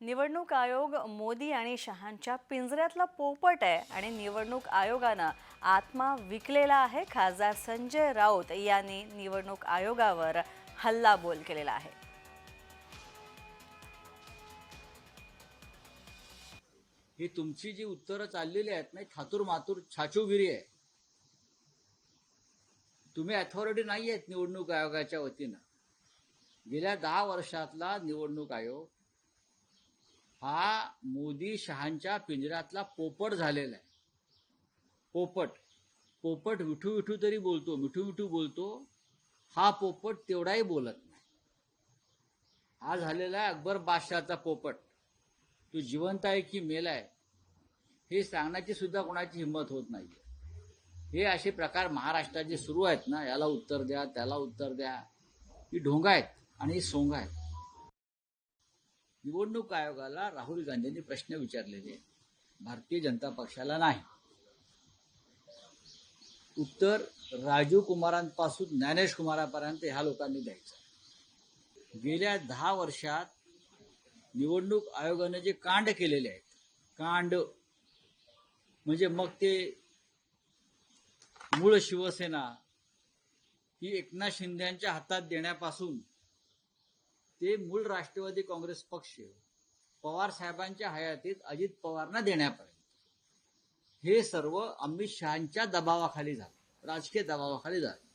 निवडणूक आयोग मोदी आणि शहांच्या पिंजऱ्यातला पोपट आहे आणि निवडणूक आयोगानं आत्मा विकलेला आहे. खासदार संजय राऊत यांनी निवडणूक आयोगावर हल्लाबोल केलेला आहे. ही तुमची जी उत्तरं चाललेली आहेत ना थातूर मातूर छाचूगिरी आहे. तुम्ही अथॉरिटी नाही आहेत निवडणूक आयोगाच्या वतीनं. गेल्या दहा वर्षातला निवडणूक आयोग हा मोदी शहांच्या पिंजऱ्यातला पोपट झालेला आहे. पोपट. पोपट विठू विठू तरी बोलतो मिठू मिठू बोलतो. हा पोपट तेवढाही बोलत नाही. हा झालेला आहे अकबर बादशहाचा पोपट. तो जिवंत आहे की मेलाय हे सांगण्याची सुद्धा कोणाची हिंमत होत नाही हे असे प्रकार महाराष्ट्रात जे सुरू आहेत ना याला उत्तर द्या त्याला उत्तर द्या. ही ढोंगा आहेत आणि ही सोंग आहेत. निवडणूक आयोगाला राहुल गांधींनी प्रश्न विचारलेले. भारतीय जनता पक्षाला नाही. उत्तर राजू कुमारांपासून ज्ञानेश कुमारापर्यंत ह्या लोकांनी द्यायचं. गेल्या दहा वर्षात निवडणूक आयोगाने जे कांड केलेले आहेत कांड म्हणजे मग ते मूळ शिवसेना ही एकनाथ शिंदेच्या हातात देण्यापासून ते मूळ राष्ट्रवादी काँग्रेस पक्ष पवार साहेबांच्या हयातीत अजित पवारना देण्यापर्यंत. हे सर्व अमित शहाच्या दबावाखाली झालं. राजकीय दबावाखाली झालं.